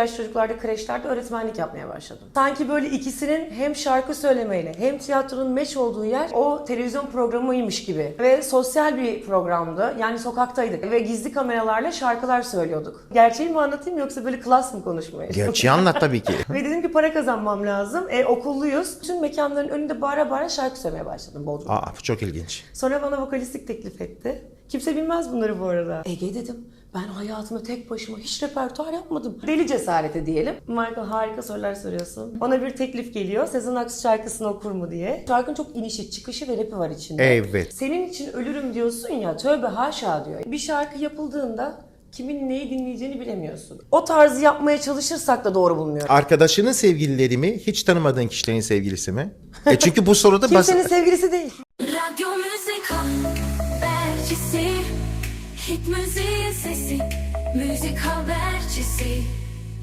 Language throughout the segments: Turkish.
yaş çocuklarda kreşlerde öğretmenlik yapmaya başladım. Sanki böyle ikisinin hem şarkı söylemeyle hem tiyatronun meç olduğu yer o televizyon programıymış gibi. Ve sosyal bir programdı. Yani sokaktaydık ve gizli kameralarla şarkılar söylüyorduk. Gerçeği mi anlatayım yoksa böyle klas mı konuşmayı? Gerçeği anlat tabii ki. Ve dedim ki para kazanmam lazım. E, okulluyuz. Tüm mekanların önünde bağıra bağıra şarkı söylemeye başladım Bodrum'da. Aa çok ilginç. Sonra bana vokalistlik teklif etti. Kimse bilmez bunları bu arada. Ege dedim. Ben hayatımda tek başıma hiç repertuar yapmadım. Deli cesareti diyelim. Michael harika sorular soruyorsun. Ona bir teklif geliyor. Sezen Aksu şarkısını okur mu diye. Şarkının çok inişi, çıkışı ve rapi var içinde. Evet. Senin için ölürüm diyorsun ya tövbe haşa diyor. Bir şarkı yapıldığında kimin neyi dinleyeceğini bilemiyorsun. O tarzı yapmaya çalışırsak da doğru bulmuyorum. Arkadaşının sevgilileri mi? Hiç tanımadığın kişilerin sevgilisi mi? E çünkü bu soruda bas- Kimsenin sevgilisi değil. Radyo müzik Hit müziğin sesi Müzik habercisi.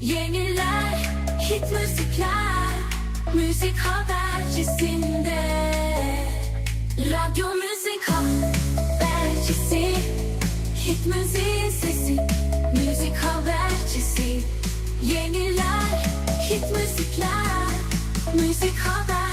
Yeniler hit müzikler Müzik habercisinde. Radyo müzik habercisi Hit müziğin sesi Müzik habercisi. Yeniler hit müzikler Müzik habercisinde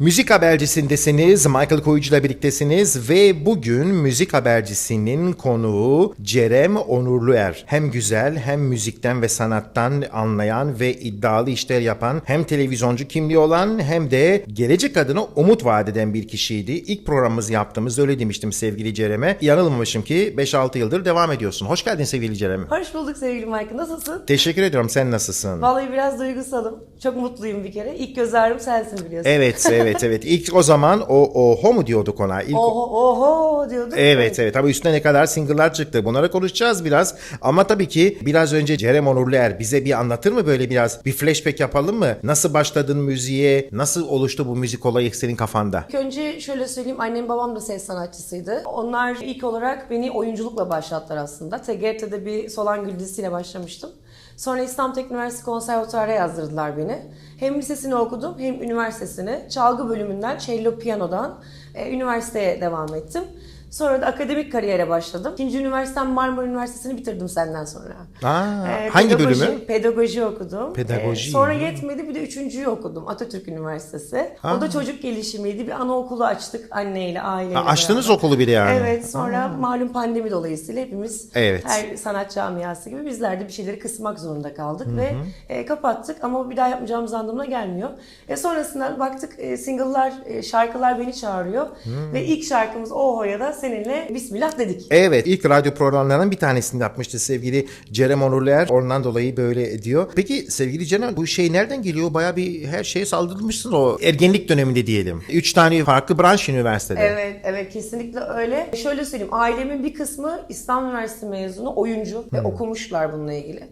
Müzik habercisindesiniz. Michael Koyucu'la birliktesiniz ve bugün müzik habercisinin konuğu Cerem Onurluer. Hem güzel hem müzikten ve sanattan anlayan ve iddialı işler yapan hem televizyoncu kimliği olan hem de gelecek adına umut vaat eden bir kişiydi. İlk programımızı yaptığımızda öyle demiştim sevgili Cerem'e. Yanılmamışım ki 5-6 yıldır devam ediyorsun. Hoş geldin sevgili Cerem. Hoş bulduk sevgili Michael. Nasılsın? Teşekkür ediyorum. Sen nasılsın? Vallahi biraz duygusalım. Çok mutluyum bir kere. İlk göz ağrım sensin biliyorsun. Evet, evet, evet. İlk o zaman o oho mu diyorduk ona? İlk Oho oho diyorduk. Evet evet ama üstüne ne kadar single'lar çıktı bunları konuşacağız biraz ama tabii ki biraz önce Cerem Onurluer bize bir anlatır mı böyle biraz bir flashback yapalım mı? Nasıl başladın müziğe? Nasıl oluştu bu müzik olayı senin kafanda? İlk önce şöyle söyleyeyim. Annem babam da ses sanatçısıydı. Onlar ilk olarak beni oyunculukla başlattılar aslında. TGRT'de bir Solan Gül dizisiyle başlamıştım. Sonra İstanbul Teknik Üniversitesi Konservatuar'a yazdırdılar beni. Hem lisesini okudum hem üniversitesini. Çalgı bölümünden, cello piyanodan e, üniversiteye devam ettim. Sonra da akademik kariyere başladım. İkinci üniversitem Marmara Üniversitesi'ni bitirdim senden sonra. Aa, Ee, hangi pedagoji- bölümü? Pedagoji okudum. Pedagoji. Ee, sonra yetmedi bir de üçüncüyü okudum. Atatürk Üniversitesi. O Aa. da çocuk gelişimiydi. Bir anaokulu açtık anneyle, aileyle. Ha, açtınız beraber. okulu bir de yani. Evet sonra malum pandemi dolayısıyla hepimiz Evet. her sanat camiası gibi bizler de bir şeyleri kısmak zorunda kaldık ve e, kapattık ama bir daha yapmayacağımız anlamına gelmiyor. E, sonrasında baktık e, single'lar, e, şarkılar beni çağırıyor ve ilk şarkımız Oho'ya da seninle Bismillah dedik. Evet ilk radyo programlarından bir tanesini yapmıştı sevgili Cerem Onurluer. Ondan dolayı böyle diyor. Peki sevgili Cerem bu şey nereden geliyor? Baya bir her şeye saldırmışsın o ergenlik döneminde diyelim. Üç tane farklı branş üniversitede. Evet, evet kesinlikle öyle. Şöyle söyleyeyim, ailemin bir kısmı İstanbul Üniversitesi mezunu, oyuncu ve okumuşlar bununla ilgili.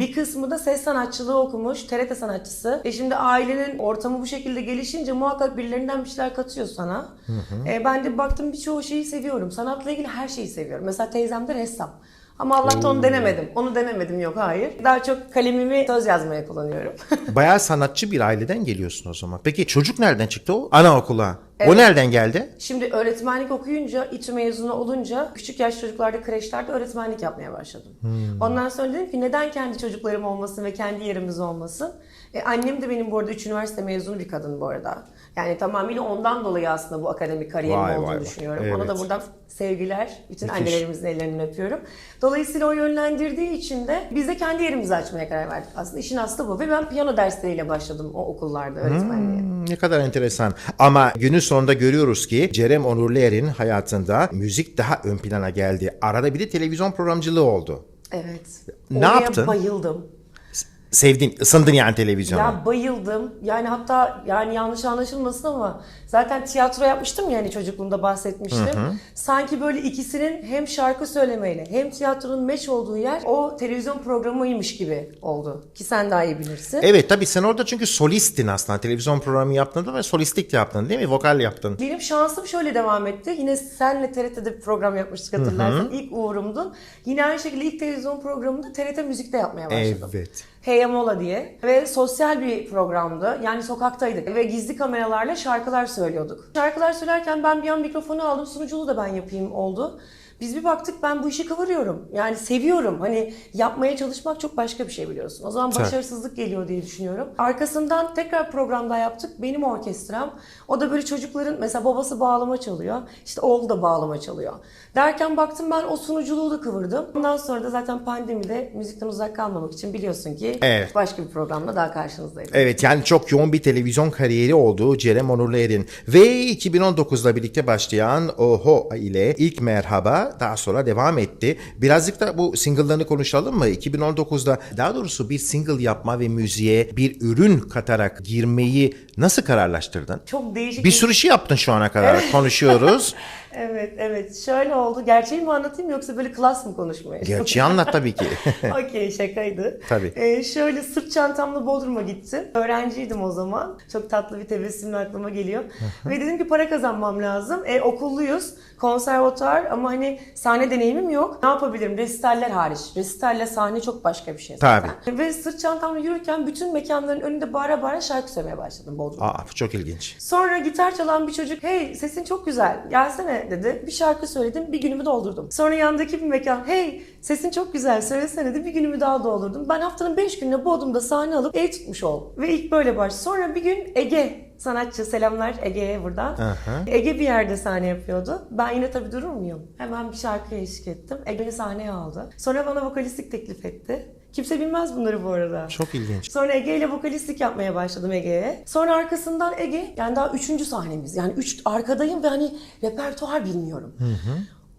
Bir kısmı da ses sanatçılığı okumuş, TRT sanatçısı. E şimdi ailenin ortamı bu şekilde gelişince muhakkak birilerinden bir şeyler katıyor sana. E, ben de baktım birçoğu şeyi seviyorum. Sanatla ilgili her şeyi seviyorum. Mesela teyzem de ressam. Ama Allah'tan onu denemedim. Onu denemedim yok hayır. Daha çok kalemimi söz yazmaya kullanıyorum. Bayağı sanatçı bir aileden geliyorsun o zaman. Peki çocuk nereden çıktı o? Anaokula. O nereden geldi? Şimdi öğretmenlik okuyunca, İTÜ mezunu olunca küçük yaş çocuklarda kreşlerde öğretmenlik yapmaya başladım. Ondan sonra dedim ki neden kendi çocuklarım olmasın ve kendi yerimiz olmasın? E, annem de benim bu arada 3 üniversite mezunu bir kadın bu arada. Yani tamamıyla ondan dolayı aslında bu akademik kariyerim Vay, olduğunu vay, vay. düşünüyorum. Evet. Ona da buradan sevgiler. Bütün Müthiş. annelerimizin ellerinden öpüyorum. Dolayısıyla o yönlendirdiği için de biz de kendi yerimizi açmaya karar verdik. Aslında işin aslı bu. Ve ben piyano dersleriyle başladım o okullarda öğretmenliğe. Hmm, ne kadar enteresan. Ama günün sonunda görüyoruz ki Cerem Onurluer'in hayatında müzik daha ön plana geldi. Arada bir de televizyon programcılığı oldu. Evet. Ne Oraya yaptın? bayıldım. Sevdin, ısındın yani televizyona. Ya bayıldım. Yani hatta yani yanlış anlaşılmasın ama zaten tiyatro yapmıştım yani çocukluğumda bahsetmiştim. Sanki böyle ikisinin hem şarkı söylemeyle hem tiyatronun meç olduğu yer o televizyon programıymış gibi oldu. Ki sen daha iyi bilirsin. Evet tabii sen orada çünkü solistin aslında. Televizyon programı yaptığında ve solistlik yaptın değil mi? Vokal yaptın. Benim şansım şöyle devam etti. Yine senle TRT'de bir program yapmıştık hatırlarsan. İlk uğurumdun. Yine aynı şekilde ilk televizyon programında TRT Müzik'te yapmaya başladım. Evet. Hey Mola diye ve sosyal bir programdı. Yani sokaktaydık ve gizli kameralarla şarkılar söylüyorduk. Şarkılar söylerken ben bir an mikrofonu aldım sunuculuğu da ben yapayım oldu. Biz bir baktık ben bu işi kıvırıyorum. Yani seviyorum. Hani yapmaya çalışmak çok başka bir şey biliyorsun. O zaman başarısızlık geliyor diye düşünüyorum. Arkasından tekrar programda yaptık. Benim orkestram. O da böyle çocukların mesela babası bağlama çalıyor. İşte oğlu da bağlama çalıyor. Derken baktım ben o sunuculuğu da kıvırdım. Ondan sonra da zaten pandemide müzikten uzak kalmamak için biliyorsun ki Evet. başka bir programla daha karşınızdaydım. Evet yani çok yoğun bir televizyon kariyeri oldu Cerem Onurlu Er'in. Ve 2019'da birlikte başlayan Oho ile ilk merhaba daha sonra devam etti. Birazcık da bu single'larını konuşalım mı? 2019'da daha doğrusu bir single yapma ve müziğe bir ürün katarak girmeyi nasıl kararlaştırdın? Çok değişik Bir sürü şey yaptın şu ana kadar konuşuyoruz. Evet evet şöyle oldu. Gerçeği mi anlatayım yoksa böyle klas mı konuşmaya? Gerçeği anlat tabii ki. Okey şakaydı. Tabii. Ee, şöyle sırt çantamla Bodrum'a gittim. Öğrenciydim o zaman. Çok tatlı bir tebessümle aklıma geliyor. Ve dedim ki para kazanmam lazım. E, okulluyuz. Konservatuar ama hani sahne deneyimim yok. Ne yapabilirim? Resitaller hariç. Resitalle sahne çok başka bir şey zaten. Ve sırt çantamla yürürken bütün mekanların önünde bağıra bağıra şarkı söylemeye başladım Bodrum'da. Aa çok ilginç. Sonra gitar çalan bir çocuk hey sesin çok güzel gelsene dedi. Bir şarkı söyledim bir günümü doldurdum. Sonra yandaki bir mekan hey sesin çok güzel söylesene dedi bir günümü daha doldurdum. Ben haftanın 5 gününe Bodrum'da sahne alıp ev tutmuş oldum. Ve ilk böyle başladı. Sonra bir gün Ege sanatçı selamlar Ege'ye buradan. Aha. Ege bir yerde sahne yapıyordu. Ben yine tabii durur muyum? Hemen bir şarkıya eşlik ettim. Ege beni sahneye aldı. Sonra bana vokalistlik teklif etti. Kimse bilmez bunları bu arada. Çok ilginç. Sonra Ege ile vokalistlik yapmaya başladım Ege'ye. Sonra arkasından Ege, yani daha üçüncü sahnemiz. Yani üç arkadayım ve hani repertuar bilmiyorum.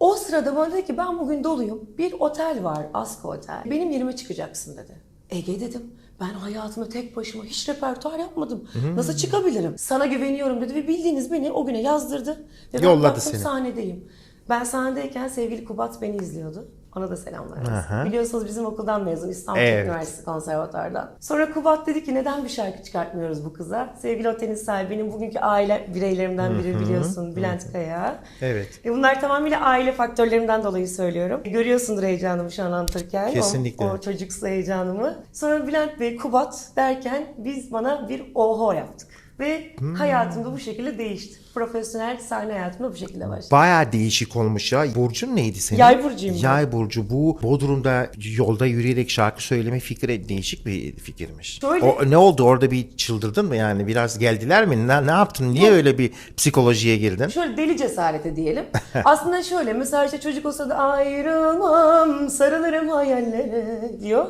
O sırada bana dedi ki ben bugün doluyum. Bir otel var, Asko Otel. Benim yerime çıkacaksın dedi. Ege dedim. Ben hayatımda tek başıma hiç repertuar yapmadım. Nasıl çıkabilirim? Sana güveniyorum dedi ve bildiğiniz beni o güne yazdırdı. Ve ben Yolladı baktım seni. sahnedeyim. Ben sahnedeyken sevgili Kubat beni izliyordu. Ona da selamlar. olsun. Biliyorsunuz bizim okuldan mezun İstanbul Evet. Üniversitesi Konservatuar'dan. Sonra Kubat dedi ki neden bir şarkı çıkartmıyoruz bu kıza? Sevgili otelin sahibi benim bugünkü aile bireylerimden biri biliyorsun Bülent Kaya. Evet. E bunlar tamamıyla aile faktörlerimden dolayı söylüyorum. Görüyorsundur heyecanımı şu an anlatırken. O- Kesinlikle. O, çocuksu heyecanımı. Sonra Bülent Bey Kubat derken biz bana bir oho yaptık. Ve Hmm. hayatımda bu şekilde değişti. Profesyonel sahne hayatımda bu şekilde başladı. Bayağı değişik olmuş ya. Burcun neydi senin? Yay burcuyum ben. Yay burcu. Bu Bodrum'da yolda yürüyerek şarkı söyleme fikri değişik bir fikirmiş. Şöyle- O, ne oldu orada bir çıldırdın mı yani? Biraz geldiler mi? Ne, ne yaptın? Niye öyle bir psikolojiye girdin? Şöyle deli cesareti diyelim. Aslında şöyle mesela işte çocuk o sırada ayrılmam sarılırım hayallere diyor.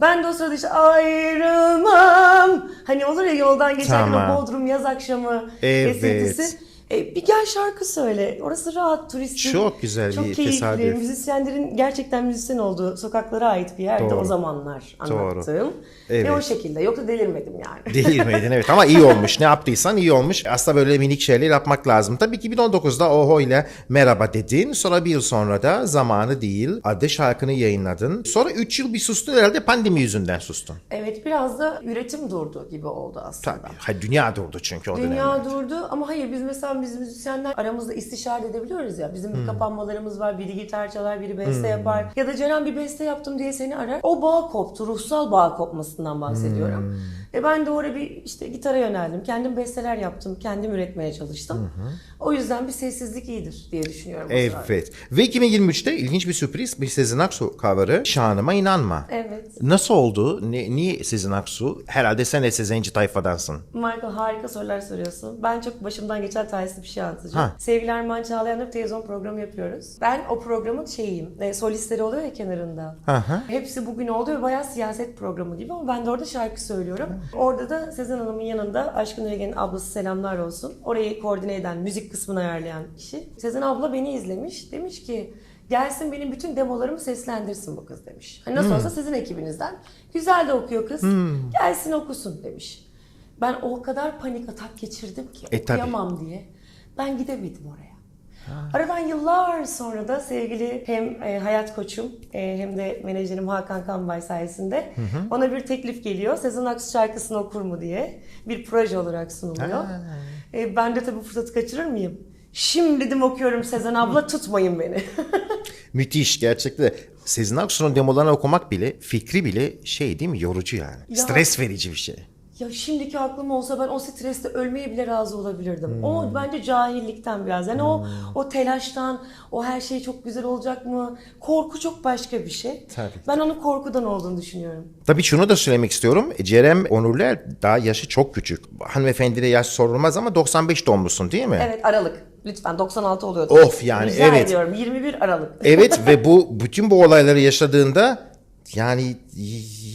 Ben de o sırada işte ayrılmam. Hani olur ya yoldan geçerken Tamam. Bodrum yaz akşamı Evet. esintisi. E, bir gel şarkı söyle. Orası rahat, turistik. Çok güzel çok bir keyifli. tesadüf. Müzisyenlerin gerçekten müzisyen olduğu sokaklara ait bir yerde Doğru. o zamanlar Doğru. anlattığım. Evet. Ve o şekilde. Yoksa delirmedim yani. Delirmedin evet ama iyi olmuş. Ne yaptıysan iyi olmuş. Aslında böyle minik şeyler yapmak lazım. Tabii ki 2019'da Oho ile merhaba dedin. Sonra bir yıl sonra da zamanı değil adlı şarkını yayınladın. Sonra 3 yıl bir sustun herhalde pandemi yüzünden sustun. evet biraz da üretim durdu gibi oldu aslında. Tabii. Ha, dünya durdu çünkü o Dünya dönemler. durdu ama hayır biz mesela biz müzisyenler aramızda istişare edebiliyoruz ya. Bizim Hmm. bir kapanmalarımız var. Biri gitar çalar, biri beste yapar. Ya da Ceren bir beste yaptım diye seni arar. O bağ koptu. Ruhsal bağ kopmasından bahsediyorum. Hmm. E ben de orada bir işte gitara yöneldim. Kendim besteler yaptım. Kendim üretmeye çalıştım. O yüzden bir sessizlik iyidir diye düşünüyorum. Evet. Ve 2023'te ilginç bir sürpriz bir Sezen Aksu cover'ı Şanıma İnanma. Evet. Nasıl oldu? Ne, niye Sezen Aksu? Herhalde sen de Sezenci tayfadansın. Michael harika sorular soruyorsun. Ben çok başımdan geçen talihsiz bir şey anlatacağım. Ha. Sevgili Armağan Çağlayan'la bir televizyon programı yapıyoruz. Ben o programın şeyiyim. E, solistleri oluyor ya kenarında. Hı hı. Hepsi bugün oldu ve bayağı siyaset programı gibi ama ben de orada şarkı söylüyorum. Orada da Sezen Hanım'ın yanında Aşkın Öge'nin ablası selamlar olsun. Orayı koordine eden, müzik kısmını ayarlayan kişi. Sezen abla beni izlemiş. Demiş ki gelsin benim bütün demolarımı seslendirsin bu kız demiş. Hani nasıl olsa sizin ekibinizden. Güzel de okuyor kız. Gelsin okusun demiş. Ben o kadar panik atak geçirdim ki E, tabii. okuyamam diye. Ben gidemedim oraya. Aradan yıllar sonra da sevgili hem e, hayat koçum e, hem de menajerim Hakan Kanbay sayesinde ona bir teklif geliyor. Sezen Aksu şarkısını okur mu diye bir proje olarak sunuluyor. E, ben de tabii fırsatı kaçırır mıyım? Şimdi dedim okuyorum Sezen abla tutmayın beni. Müthiş gerçekten. Sezen Aksu'nun demolarını okumak bile, fikri bile şey değil mi? Yorucu yani. Ya- Stres verici bir şey. Ya şimdiki aklım olsa ben o streste ölmeye bile razı olabilirdim. Hmm. O bence cahillikten biraz. Yani o o telaştan, o her şey çok güzel olacak mı? Korku çok başka bir şey. Tabii. Ben onun korkudan olduğunu düşünüyorum. Tabii şunu da söylemek istiyorum. Cerem Onurluer daha yaşı çok küçük. Hanımefendide yaş sorulmaz ama 95 doğumlusun değil mi? Evet Aralık. Lütfen 96 oluyordu. Of yani, Rica evet. ediyorum 21 Aralık. Evet ve bu bütün bu olayları yaşadığında yani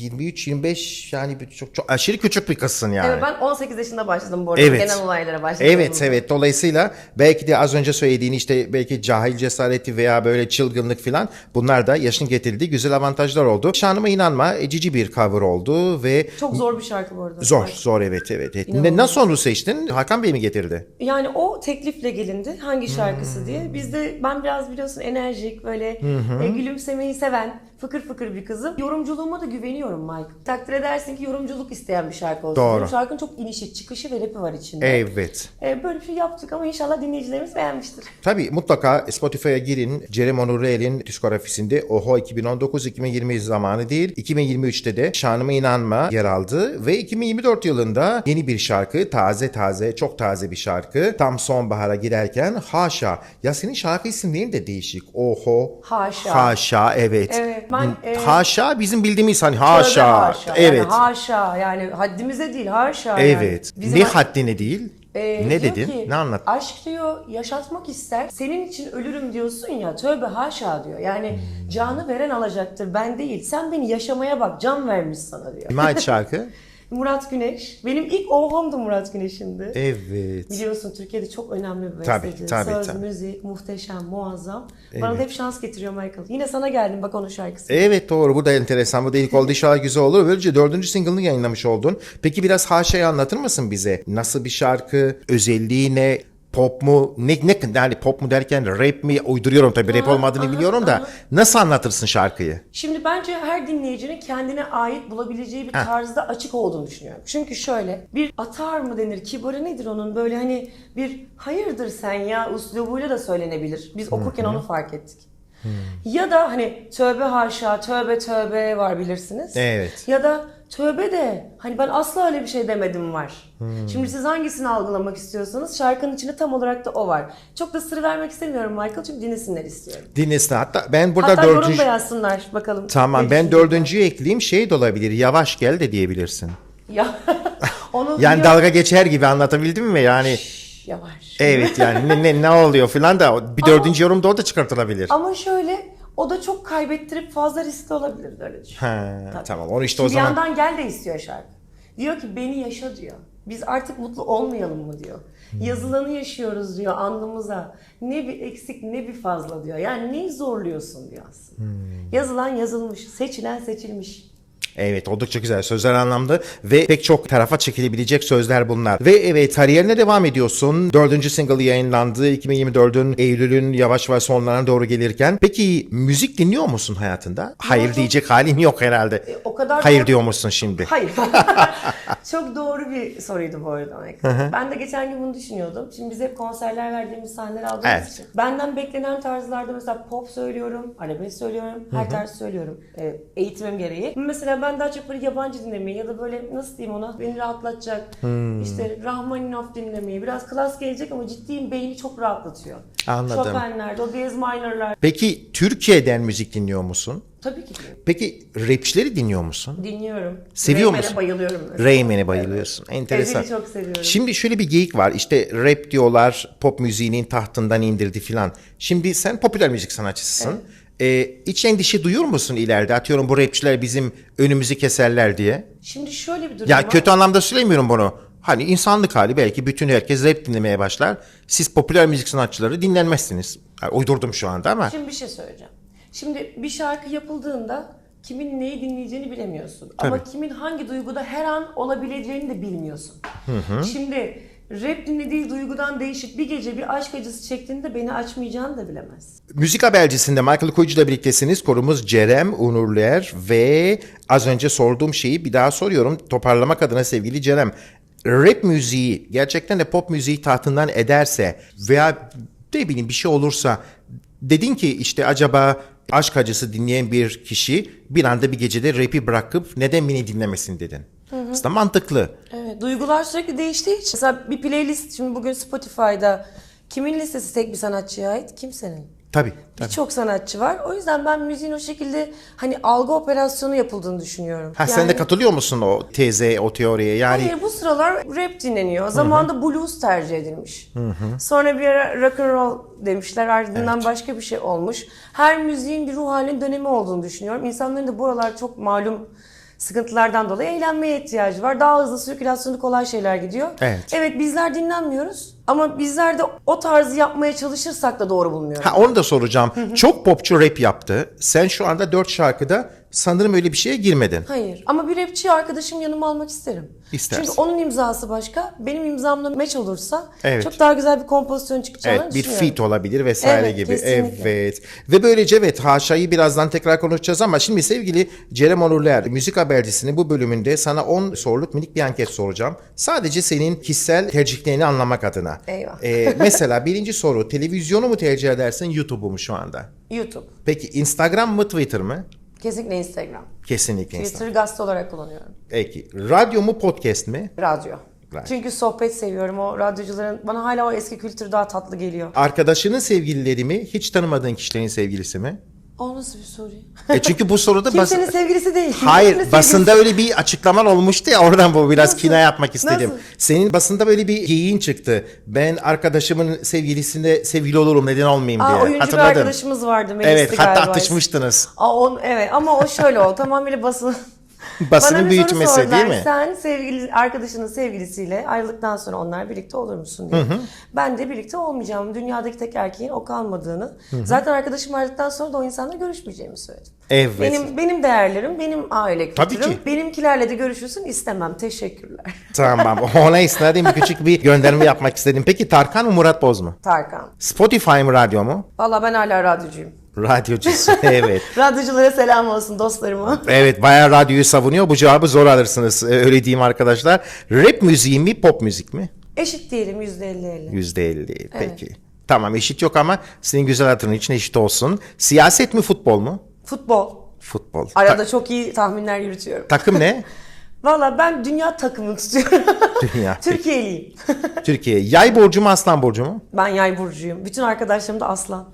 23-25 yani bir- çok, çok aşırı küçük bir kızsın yani. Evet ben 18 yaşında başladım bu arada. Evet. Genel olaylara başladım. Evet evet dolayısıyla belki de az önce söylediğin işte belki cahil cesareti veya böyle çılgınlık falan bunlar da yaşın getirdiği güzel avantajlar oldu. Şanıma inanma e, cici bir cover oldu ve Çok zor bir şarkı bu arada. zor zor evet evet. evet. Ne, nasıl onu seçtin? Hakan Bey mi getirdi? Yani o teklifle gelindi hangi Hmm. şarkısı diye. Biz de ben biraz biliyorsun enerjik böyle e, gülümsemeyi seven fıkır fıkır bir kızım. Yorumculuğuma da güveniyorum Mike. Takdir edersin ki yorumculuk isteyen bir şarkı olsun. Doğru. Benim şarkının çok inişi, çıkışı ve rapi var içinde. Evet. E, böyle bir şey yaptık ama inşallah dinleyicilerimiz beğenmiştir. Tabii mutlaka Spotify'a girin. Cerem Onurluer'in diskografisinde Oho 2019-2020 zamanı değil. 2023'te de Şanıma İnanma yer aldı. Ve 2024 yılında yeni bir şarkı. Taze taze, çok taze bir şarkı. Tam sonbahara girerken Haşa. Ya senin şarkı isimlerin de değişik. Oho. Haşa. Haşa evet. Evet, ben, e, haşa bizim bildiğimiz hani haşa. haşa. Evet. Yani haşa yani haddimize değil haşa. evet. Yani. Bizim ne haddine değil? Ee, ne dedin? ki, ne anlattın? Aşk diyor yaşatmak ister. Senin için ölürüm diyorsun ya tövbe haşa diyor. Yani Hmm. canı veren alacaktır ben değil. Sen beni yaşamaya bak can vermiş sana diyor. Kime ait şarkı? Murat Güneş. Benim ilk ohomdu Murat Güneş'indi. evet. Biliyorsun Türkiye'de çok önemli bir Tabii, besteci. tabii, Söz, tabii. müzik, muhteşem, muazzam. Bana da hep şans getiriyor Michael. Yine sana geldim bak onun şarkısı. Evet doğru bu da enteresan. Bu da ilk oldu inşallah güzel olur. Böylece dördüncü single'ını yayınlamış oldun. Peki biraz Haşa'yı anlatır mısın bize? Nasıl bir şarkı? Özelliği ne? Pop mu? Ne, ne yani pop mu derken rap mi? Uyduruyorum tabii rap olmadığını aha, biliyorum da. aha. Nasıl anlatırsın şarkıyı? Şimdi bence her dinleyicinin kendine ait bulabileceği bir tarzda açık olduğunu düşünüyorum. Çünkü şöyle bir atar mı denir, kibarı nedir onun böyle hani bir hayırdır sen ya uslubuyla da söylenebilir. Biz okurken onu fark ettik. Ya da hani tövbe haşa, tövbe tövbe var bilirsiniz. Evet. Ya da tövbe de hani ben asla öyle bir şey demedim var. Şimdi siz hangisini algılamak istiyorsanız şarkının içinde tam olarak da o var. Çok da sır vermek istemiyorum Michael çünkü dinlesinler istiyorum. Dinlesin. Hatta ben burada Hatta dördüncü... da yazsınlar bakalım. Tamam ben dördüncüyü ekleyeyim. Şey de olabilir. Yavaş gel de diyebilirsin. Ya onu Yani biliyor- dalga geçer gibi anlatabildim mi? Yani Şş, yavaş. evet yani ne, ne, ne oluyor falan da bir dördüncü yorum da orada çıkartılabilir. Ama şöyle o da çok kaybettirip fazla riskli olabilir öyle düşün. Tabii. tamam onu işte o zaman... Bir yandan gel de istiyor şarkı. Diyor ki beni yaşa diyor. Biz artık mutlu olmayalım mı diyor. Hmm. Yazılanı yaşıyoruz diyor alnımıza. Ne bir eksik ne bir fazla diyor. Yani neyi zorluyorsun diyor aslında. Hmm. Yazılan yazılmış, seçilen seçilmiş. Evet oldukça güzel sözler anlamlı ve pek çok tarafa çekilebilecek sözler bunlar. Ve evet kariyerine devam ediyorsun. Dördüncü single yayınlandı 2024'ün Eylül'ün yavaş yavaş sonlarına doğru gelirken. Peki müzik dinliyor musun hayatında? Hayır diyecek halin yok herhalde. E, o kadar Hayır doğru- diyormuşsun şimdi. Hayır. Çok doğru bir soruydu bu arada. ben de geçen gün bunu düşünüyordum. Şimdi biz hep konserler verdiğimiz sahneler aldığımız Evet. için. Benden beklenen tarzlarda mesela pop söylüyorum, arabesk söylüyorum, her tarz söylüyorum. e, eğitimim gereği. Mesela ben daha çok böyle yabancı dinlemeyi ya da böyle nasıl diyeyim ona beni rahatlatacak. işte Rahmaninov dinlemeyi. Biraz klas gelecek ama ciddiyim beyni çok rahatlatıyor. Anladım. Chopin'ler, o diyez minor'lar. Peki Türkiye'den müzik dinliyor musun? Tabii ki dinliyorum. Peki rapçileri dinliyor musun? dinliyorum. Seviyor Rayman'e musun? bayılıyorum. Rayman'e bayılıyorsun. Enteresan. Ezgi'yi çok seviyorum. Şimdi şöyle bir geyik var. İşte rap diyorlar pop müziğinin tahtından indirdi filan. Şimdi sen popüler müzik sanatçısısın. Ee, iç endişe duyuyor musun ileride? Atıyorum bu rapçiler bizim önümüzü keserler diye. Şimdi şöyle bir durum Ya var. kötü anlamda söylemiyorum bunu. Hani insanlık hali belki bütün herkes rap dinlemeye başlar. Siz popüler müzik sanatçıları dinlenmezsiniz. Yani uydurdum şu anda ama. Şimdi bir şey söyleyeceğim. Şimdi bir şarkı yapıldığında kimin neyi dinleyeceğini bilemiyorsun. Ama Tabii. kimin hangi duyguda her an olabileceğini de bilmiyorsun. Şimdi rap dinlediği duygudan değişik bir gece bir aşk acısı çektiğinde beni açmayacağını da bilemez. Müzik habercisinde Michael Koyucu ile birliktesiniz. Korumuz Cerem Unurluer ve az önce sorduğum şeyi bir daha soruyorum. Toparlamak adına sevgili Cerem. Rap müziği gerçekten de pop müziği tahtından ederse veya ne bileyim bir şey olursa dedin ki işte acaba aşk acısı dinleyen bir kişi bir anda bir gecede rap'i bırakıp neden beni dinlemesin dedin. Aslında mantıklı. Evet, duygular sürekli değiştiği için. Mesela bir playlist şimdi bugün Spotify'da kimin listesi tek bir sanatçıya ait? Kimsenin. Tabii. tabii. Birçok sanatçı var. O yüzden ben müziğin o şekilde hani algı operasyonu yapıldığını düşünüyorum. Ha, sen de katılıyor musun o teze, o teoriye? Yani Hayır bu sıralar rap dinleniyor. Zamanında blues tercih edilmiş. Sonra bir ara rock and roll demişler. Ardından başka bir şey olmuş. Her müziğin bir ruh halinin dönemi olduğunu düşünüyorum. İnsanların da bu aralar çok malum sıkıntılardan dolayı eğlenmeye ihtiyacı var. Daha hızlı sirkülasyonu kolay şeyler gidiyor. Evet. Evet bizler dinlenmiyoruz. Ama bizler de o tarzı yapmaya çalışırsak da doğru bulmuyorum. ha, onu da soracağım. Çok popçu rap yaptı. Sen şu anda dört şarkıda sanırım öyle bir şeye girmedin. Hayır. Ama bir rapçi arkadaşım yanıma almak isterim. İstersin. Çünkü onun imzası başka. Benim imzamla match olursa Evet. çok daha güzel bir kompozisyon çıkacağını Evet bir feat olabilir vesaire Evet, gibi. kesinlikle. Evet. Ve böylece evet Haşa'yı birazdan tekrar konuşacağız ama şimdi sevgili Cerem Onurluer müzik habercisinin bu bölümünde sana 10 soruluk minik bir anket soracağım. Sadece senin kişisel tercihlerini anlamak adına. Eyvah. Ee, mesela birinci soru televizyonu mu tercih edersin YouTube'u mu şu anda? YouTube. Peki Instagram mı Twitter mı? Kesinlikle Instagram. Kesinlikle Instagram. Twitter'ı gazete olarak kullanıyorum. Peki radyo mu podcast mi? Radyo. Radyo. Çünkü sohbet seviyorum. O radyocuların bana hala o eski kültür daha tatlı geliyor. Arkadaşının sevgilileri mi? Hiç tanımadığın kişilerin sevgilisi mi? O nasıl bir soru? E çünkü bu soruda bas- Kimsenin sevgilisi değil. Kimsenin Hayır sevgilisi- basında öyle bir açıklaman olmuştu ya oradan bu biraz Nasıl? kina yapmak istedim. Nasıl? Senin basında böyle bir geyiğin çıktı. Ben arkadaşımın sevgilisinde sevgili olurum neden olmayayım diye. Aa, oyuncu bir Hatırladın? arkadaşımız vardı. Melis'ti Evet hatta galiba. atışmıştınız. Aa, on, evet ama o şöyle oldu. Tamamıyla basın. Basının Bana bir büyütmesi sordular. değil mi? Sen sevgili arkadaşının sevgilisiyle ayrıldıktan sonra onlar birlikte olur musun diye. Ben de birlikte olmayacağım. Dünyadaki tek erkeğin o kalmadığını. Zaten arkadaşım ayrıldıktan sonra da o insanla görüşmeyeceğimi söyledim. Evet. Benim benim değerlerim, benim aile kültürüm. ki. Benimkilerle de görüşürsün istemem. Teşekkürler. Tamam ona bir küçük bir gönderme yapmak istedim. Peki Tarkan mı Murat Boz mu? Tarkan. Spotify mı radyo mu? Valla ben hala radyocuyum. Radyocusu evet. Radyoculara selam olsun dostlarıma. Evet bayağı radyoyu savunuyor. Bu cevabı zor alırsınız. Ee, Öyle diyeyim arkadaşlar. Rap müziği mi pop müzik mi? Eşit diyelim yüzde elli elli. Yüzde elli. Peki. Tamam eşit yok ama senin güzel hatırın için eşit olsun. Siyaset mi futbol mu? Futbol. Futbol. Arada Ta- çok iyi tahminler yürütüyorum. takım ne? Valla ben dünya takımını tutuyorum. Dünya. Türkiye'liyim. Türkiye. Yay burcu mu aslan burcu mu? ben yay burcuyum. Bütün arkadaşlarım da aslan.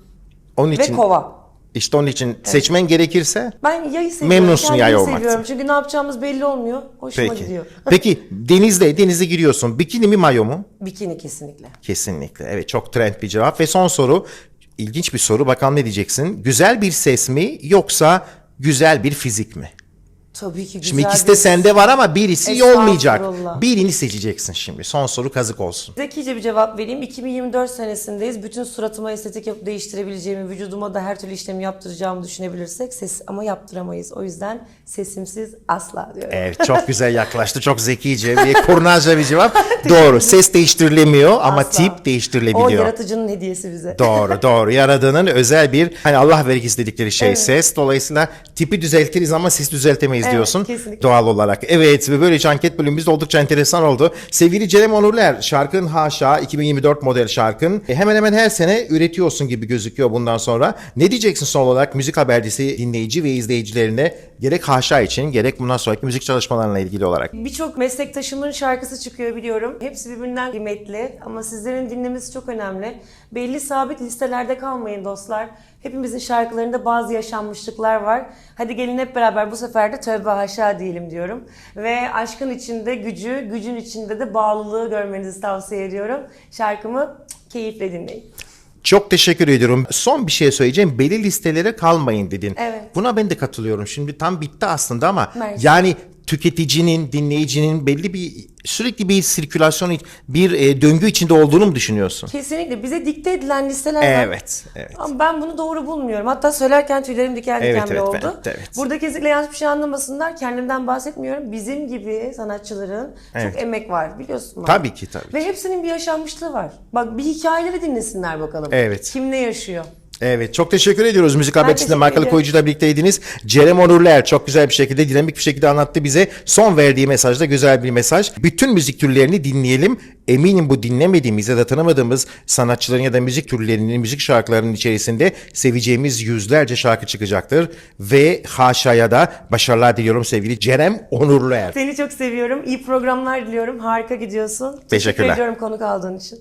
Onun Ve için kova. işte onun için seçmen gerekirse Ben yayı seviyorum. Memnunsun kendimi yay olmaktan. seviyorum. Çünkü ne yapacağımız belli olmuyor. Hoşuma peki. gidiyor. Peki denizde denize giriyorsun. Bikini mi mayo mu? Bikini kesinlikle. Kesinlikle. Evet çok trend bir cevap ve son soru ilginç bir soru. Bakalım ne diyeceksin? Güzel bir ses mi yoksa güzel bir fizik mi? Tabii ki güzel Şimdi ikisi bir- de sende var ama birisi olmayacak. Birini seçeceksin şimdi. Son soru kazık olsun. Zekice bir cevap vereyim. 2024 senesindeyiz. Bütün suratıma estetik yapıp değiştirebileceğimi, vücuduma da her türlü işlemi yaptıracağımı düşünebilirsek ses ama yaptıramayız. O yüzden sesimsiz asla diyorum. Evet çok güzel yaklaştı. Çok zekice ve kurnazca bir cevap. Doğru. Ses değiştirilemiyor ama Asla. tip O değiştirilebiliyor. yaratıcının hediyesi bize. Doğru doğru. Yaradığının özel bir hani Allah vergisi dedikleri şey ses. Dolayısıyla tipi düzeltiriz ama ses düzeltemeyiz Evet, diyorsun. kesinlikle. Doğal olarak. Evet ve böylece anket bölümümüz de oldukça enteresan oldu. Sevgili Cerem Onurler şarkın Haşa 2024 model şarkın. E, hemen hemen her sene üretiyorsun gibi gözüküyor bundan sonra. Ne diyeceksin son olarak müzik habercisi dinleyici ve izleyicilerine gerek Haşa için gerek bundan sonraki müzik çalışmalarına ilgili olarak? Birçok meslektaşımın şarkısı çıkıyor biliyorum. Hepsi birbirinden kıymetli ama sizlerin dinlemesi çok önemli. Belli sabit listelerde kalmayın dostlar. Hepimizin şarkılarında bazı yaşanmışlıklar var. Hadi gelin hep beraber bu sefer de tövbe haşa diyelim diyorum. Ve aşkın içinde gücü, gücün içinde de bağlılığı görmenizi tavsiye ediyorum. Şarkımı keyifle dinleyin. Çok teşekkür ediyorum. Son bir şey söyleyeceğim. Belli listelere kalmayın dedin. Evet. Buna ben de katılıyorum. Şimdi tam bitti aslında ama Mersi. yani tüketicinin, dinleyicinin belli bir sürekli bir sirkülasyon, bir e, döngü içinde olduğunu mu düşünüyorsun? Kesinlikle bize dikte edilen listeler var. Evet, evet. Ama ben bunu doğru bulmuyorum. Hatta söylerken tüylerim diken diken Evet, evet, oldu. evet, evet. Burada kesinlikle yanlış bir şey anlamasınlar. Kendimden bahsetmiyorum. Bizim gibi sanatçıların Evet. çok emek var biliyorsun. Tabii ki tabii. Ve hepsinin bir yaşanmışlığı var. Bak bir hikayeleri dinlesinler bakalım. Evet. Kim ne yaşıyor? Evet çok teşekkür ediyoruz. Müzik habercisinde Michael. Koyucu'yla birlikteydiniz. Cerem Onurluer çok güzel bir şekilde, dinamik bir şekilde anlattı bize. Son verdiği mesaj da güzel bir mesaj. Bütün müzik türlerini dinleyelim. Eminim bu dinlemediğimiz ya da tanımadığımız sanatçıların ya da müzik türlerinin, müzik şarkılarının içerisinde seveceğimiz yüzlerce şarkı çıkacaktır. Ve haşaya da başarılar diliyorum sevgili Cerem Onurluer. Seni çok seviyorum. İyi programlar diliyorum. Harika gidiyorsun. Teşekkürler. Teşekkür ediyorum konuk aldığın için.